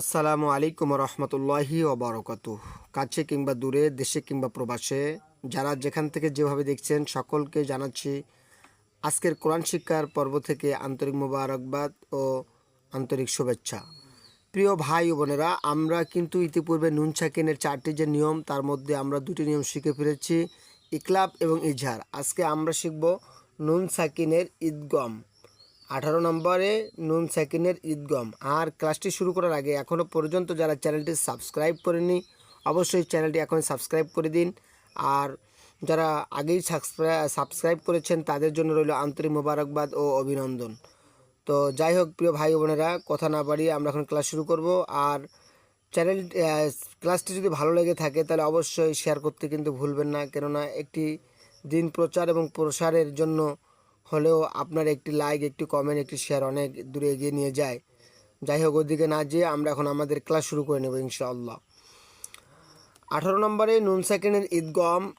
আসসালামু আলাইকুম রহমতুল্লাহি ওবরকত কাছে কিংবা দূরে, দেশে কিংবা প্রবাসে, যারা যেখান থেকে যেভাবে দেখছেন, সকলকে জানাচ্ছি আজকের কোরআন শিক্ষার পর্ব থেকে আন্তরিক মোবারকবাদ ও আন্তরিক শুভেচ্ছা। প্রিয় ভাই ও বোনেরা, আমরা কিন্তু ইতিপূর্বে নুন সাকিনের চারটি যে নিয়ম, তার মধ্যে আমরা দুটি নিয়ম শিখে ফিরেছি ইকলাব এবং ইজহার। আজকে আমরা শিখব নুন সাকিনের ঈদগম। আঠারো নম্বরে নুন সেকেন্ডের ঈদগম আর ক্লাসটি শুরু করার আগে এখনও পর্যন্ত যারা চ্যানেলটি সাবস্ক্রাইব করেনি অবশ্যই চ্যানেলটি এখন সাবস্ক্রাইব করে দিন। আর যারা আগেই সাবস্ক্রাইব করেছেন, তাদের জন্য রইল আন্তরিক মোবারকবাদ ও অভিনন্দন। তো যাই হোক, প্রিয় ভাই বোনেরা, কথা না বাড়িয়ে আমরা এখন ক্লাস শুরু করব। আর চ্যানেল ক্লাসটি যদি ভালো লেগে থাকে, তাহলে অবশ্যই শেয়ার করতে কিন্তু ভুলবেন না। কেননা একটি দিন প্রচার এবং প্রসারের জন্য হলেও আপনার একটি লাইক একটি কমেন্ট একটি শেয়ার অনেক দূরে এগিয়ে নিয়ে যায়। যাই হোক, ওদিকে না যেয়ে আমরা এখন আমাদের ক্লাস শুরু করে নেব ইনশাআল্লাহ। আঠারো নম্বরে নুন সেকেন্ডের ঈদগম।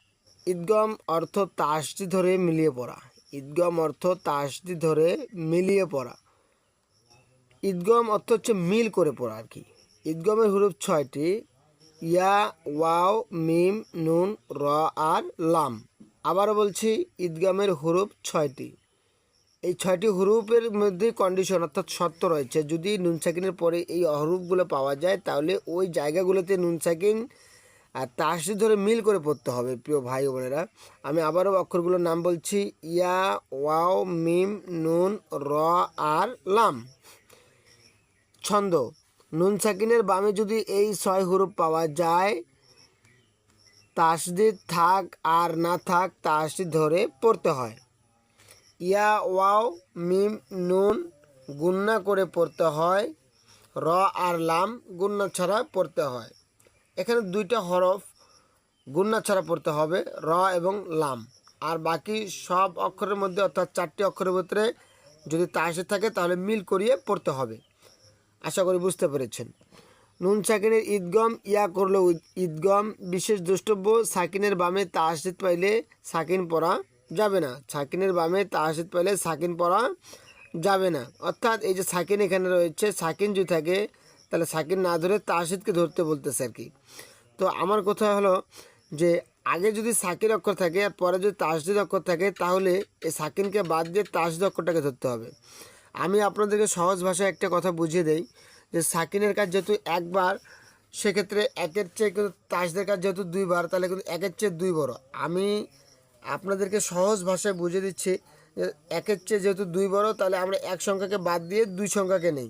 ঈদগম অর্থ তাসদি ধরে মিলিয়ে পড়া। ঈদগম অর্থ তাসদি ধরে মিলিয়ে পড়া। ঈদগম অর্থ হচ্ছে মিল করে পড়া আর কি। ঈদগমের হুরুফ ছয়টি, ইয়া, ওয়াও, মিম, নুন, র আর লাম। আবারও বলছি, ঈদগামের হুরুফ ছয়টি। এই ছয়টি হুরুফের মধ্যে কন্ডিশন অর্থাৎ শর্ত রয়েছে। যদি নুন সাকিনের পরে এই হরুপগুলো পাওয়া যায়, তাহলে ওই জায়গাগুলোতে নুন সাকিন আর তাসি ধরে মিল করে পড়তে হবে, প্রিয় ভাই বোনেরা। আমি আবারও অক্ষরগুলোর নাম বলছি, ইয়া, ওয়াও, মিম, নুন, র, আর, লাম। ছন্দ, নুন সাকিনের বামে যদি এই ছয় হুরুফ পাওয়া যায় তাসদিদ থাক আর না থাক তাসদিদ ধরে পড়তে হয়। ইয়া, ওয়াও, মিম, নুন গুন্না করে পড়তে হয়। র আর লাম গুন্না ছাড়া পড়তে হয়। এখানে দুইটা হরফ গুন্না ছাড়া পড়তে হবে, র এবং লাম। আর বাকি সব অক্ষরের মধ্যে অর্থাৎ চারটি অক্ষরের ভিতরে যদি তাসদিদ থাকে তাহলে মিল করিয়ে পড়তে হবে। আশা করি বুঝতে পেরেছেন। নুন সাকিনের ঈদগম ইয়া করল ঈদগম। বিশেষ দ্রষ্টব্য, সাকিনের বামে তাহসিদ পাইলে সাকিন পড়া যাবে না। সাকিনের বামে তাহসিদ পাইলে সাকিন পড়া যাবে না। অর্থাৎ এই যে সাকিন এখানে রয়েছে, সাকিন যদি থাকে, তাহলে সাকিন না ধরে তাহসিদকে ধরতে বলতেছে আর কি। তো আমার কথা হলো যে, আগে যদি সাকির অক্ষর থাকে, আর পরে যদি তাসদিদ অক্ষর থাকে, তাহলে এই সাকিনকে বাদ দিয়ে তাসদিদ অক্ষরটাকে ধরতে হবে। আমি আপনাদেরকে সহজ ভাষায় একটা কথা বুঝিয়ে দেই। যে সাকিনের কাজ যেহেতু একবার, সেক্ষেত্রে একের চেয়ে কিন্তু তাসদের কাজ যেহেতু দুইবার, তাহলে কিন্তু একের চেয়ে দুই বড়। আমি আপনাদেরকে সহজ ভাষায় বুঝিয়ে দিচ্ছি যে একের চেয়ে যেহেতু দুই বড়, তাহলে আমরা এক সংখ্যাকে বাদ দিয়ে দুই সংখ্যাকে নেই।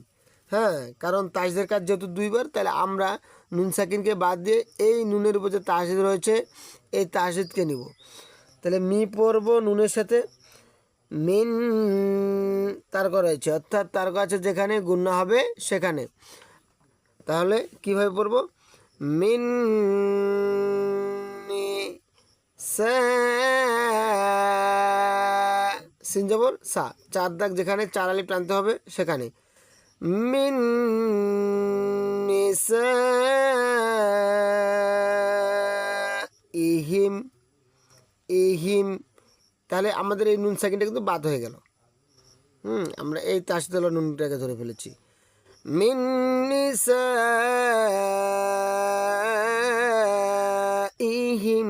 হ্যাঁ কারণ তাসদের কাজ যেহেতু দুইবার, তাহলে আমরা নুন সাকিনকে বাদ দিয়ে এই নুনের উপর যে তাসিদ রয়েছে, এই তাসিদকে নিব। তাহলে মি পড়ব নুনের সাথে। মিন তার্ক রয়েছে অর্থাৎ তার্ক আছে যেখানে গুণ্য হবে, সেখানে। তাহলে কীভাবে পড়ব? মিন সিনজাবর সা চার দাগ যেখানে, চার আলি টানতে হবে, সেখানে। মিন ইহিম ইহিম তাহলে আমাদের এই নুন সেকেন্ডটা কিন্তু বাদ হয়ে গেল। হুম, আমরা এই তাসদলা নুনটাকে ধরে ফেলেছি। ইহিম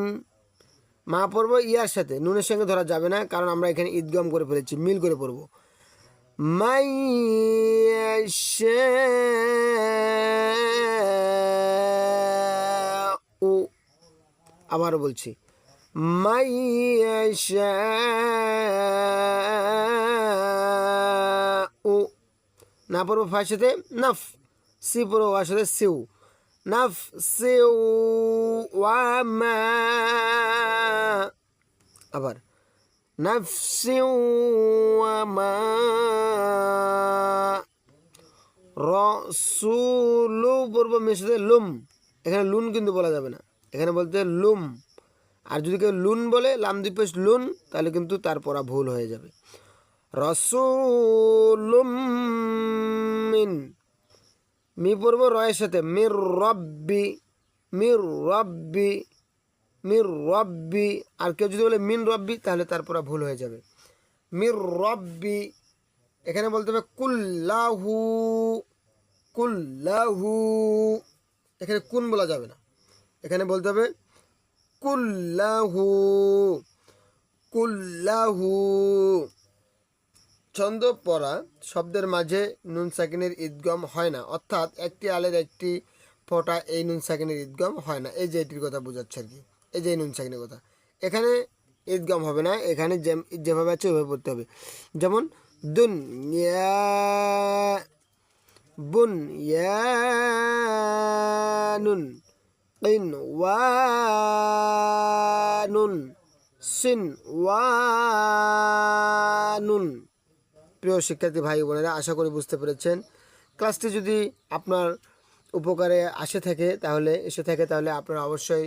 মা পড়ব ইয়ার সাথে, নুনের সঙ্গে ধরা যাবে না, কারণ আমরা এখানে ঈদগম করে ফেলেছি, মিল করে পড়ব। মাই আবারও বলছি মাই ও না পড়ব ফার সাথে নাফ সি পড়ব ওয়ার সাথে সিউ নাফ সিউ ওয়ামা আবার নাফসিউ ওয়ামা রসুলু মেয়ের সাথে লুম এখানে লুন কিন্তু বলা যাবে না এখানে বলতে লুম আর যদি কেউ লুন বলে, লাম দ্বীপেশ লুন, তাহলে কিন্তু তার ভুল হয়ে যাবে। মিন, মি পড়ব রয়ের সাথে, মির রব্বি মির রব্বি মির রব্বি, আর কেউ যদি বলে মিন রব্বি, তাহলে তার ভুল হয়ে যাবে। মির রব্বি, এখানে বলতে হবে কুল্লাহু কুল্লাহু, এখানে কুন বলা যাবে না। এখানে বলতে হবে কুল্লাহু কুল্লাহু। ছন্দ পড়া শব্দের মাঝে নুন সাকিনের ঈদগম হয় না। অর্থাৎ একটি আলের একটি ফোঁটা এই নুন সাকিনের ঈদগম হয় না। এই যে এটির কথা বোঝাচ্ছে আর কি। এই যে নুন সাকিনের কথা। এখানে ঈদগম হবে না। এখানে যেভাবে আছে ওইভাবে পড়তে হবে। যেমন, দুন বুন ইয়ানুন ওয়ানুন সিন ওয়ানুন প্রিয় শিক্ষার্থী ভাই বোনেরা, আশা করি বুঝতে পেরেছেন। ক্লাসটি যদি আপনার উপকারে আসে থাকে, তাহলে, এসে থাকে, তাহলে আপনারা অবশ্যই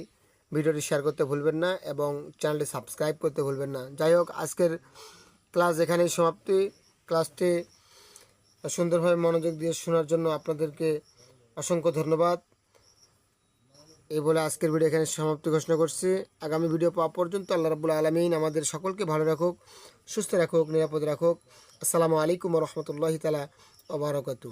ভিডিওটি শেয়ার করতে ভুলবেন না এবং চ্যানেলটি সাবস্ক্রাইব করতে ভুলবেন না। যাই হোক, আজকের ক্লাস এখানেই সমাপ্তি। ক্লাসটি সুন্দরভাবে মনোযোগ দিয়ে শোনার জন্য আপনাদেরকে অসংখ্য ধন্যবাদ। এই বলে আজকের ভিডিও এখানে সমাপ্তি ঘোষণা করছি। আগামী ভিডিও পাওয়া পর্যন্ত আল্লাহ রাবুল আলমিন আমাদের সকলকে ভালো রাখুক, সুস্থ রাখুক, নিরাপদ রাখুক। আসসালামু আলাইকুম রহমতুল্লাহ তালা ওবরাকাতু